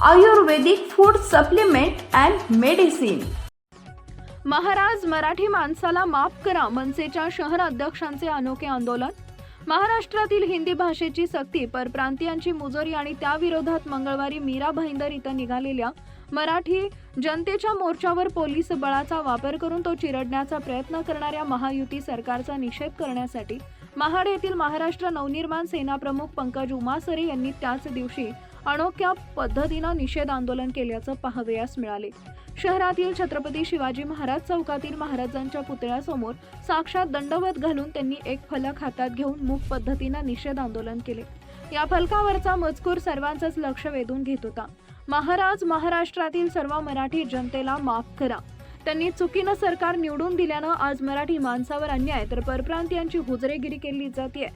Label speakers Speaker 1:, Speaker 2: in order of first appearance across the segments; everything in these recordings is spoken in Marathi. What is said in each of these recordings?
Speaker 1: Ayurvedic food supplement and medicine
Speaker 2: Maharaj Marathi माणसाला माफ करा मनसेच्या शहर अध्यक्षांचे अनोखे आंदोलन. महाराष्ट्रातील हिंदी भाषेची सक्ती परप्रांतीयांची मुजोरी आणि त्याविरोधात मंगळवारी मीरा भाईंदर इथं निघालेल्या मराठी जनतेच्या मोर्चावर पोलीस बळाचा वापर करून तो चिरडण्याचा प्रयत्न करणाऱ्या महायुती सरकारचा निषेध करण्यासाठी महाड येथील महाराष्ट्र नवनिर्माण सेना प्रमुख पंकज उमासरे यांनी त्याच दिवशी अनोख्या पद्धतीनं निषेध आंदोलन केल्याचं पाहावयास मिळाले. शहरातील छत्रपती शिवाजी महाराज चौकातील महाराजांच्या पुतळ्यासमोर साक्षात दंडवत घालून त्यांनी एक फलक हातात घेऊन मूक पद्धतीनं निषेध आंदोलन केले. या फलकावरचा मजकूर सर्वांचंच लक्ष वेधून घेत होता. महाराज महाराष्ट्रातील सर्व मराठी जनतेला माफ करा. त्यांनी चुकीनं सरकार निवडून दिल्यानं आज मराठी माणसावर अन्याय तर परप्रांतीयांची हुजरेगिरी केली जाते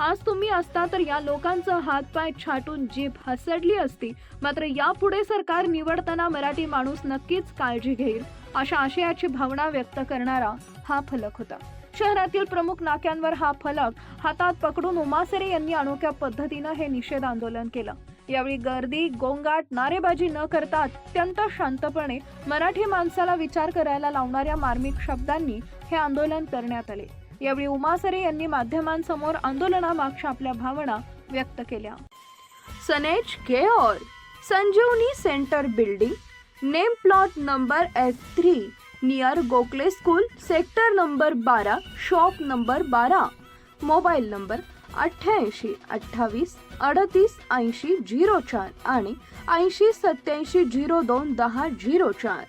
Speaker 2: आज तुम्ही असता तर या लोकांचं हातपाय छाटून जीभ हसडली असती. मात्र यापुढे सरकार निवडताना मराठी माणूस नक्कीच काळजी घेईल अशा आशयाची भावना व्यक्त करणारा हा फलक होता. शहरातील प्रमुख नाक्यांवर हा फलक हातात पकडून उमासरे यांनी अनोख्या पद्धतीनं हे निषेध आंदोलन केलं. यावेळी गर्दी गोंगाट नारेबाजी न करता अत्यंत शांतपणे मराठी माणसाला विचार करायला लावणाऱ्या मार्मिक शब्दांनी हे आंदोलन करण्यात आले. यावेळी उमासरे यांनी माध्यमांसमोर आंदोलनामागच्या आपल्या भावना व्यक्त केल्या. सनेज केओर Sanjeevani centre building name plot number S three near Gokhale school sector number बारा शॉप नंबर बारा मोबाईल नंबर अठ्ठ्याऐंशी अठ्ठावीस अडतीस ऐंशी झिरो चार आणि ऐंशी सत्याऐंशी झिरो दोन दहा झिरो चार.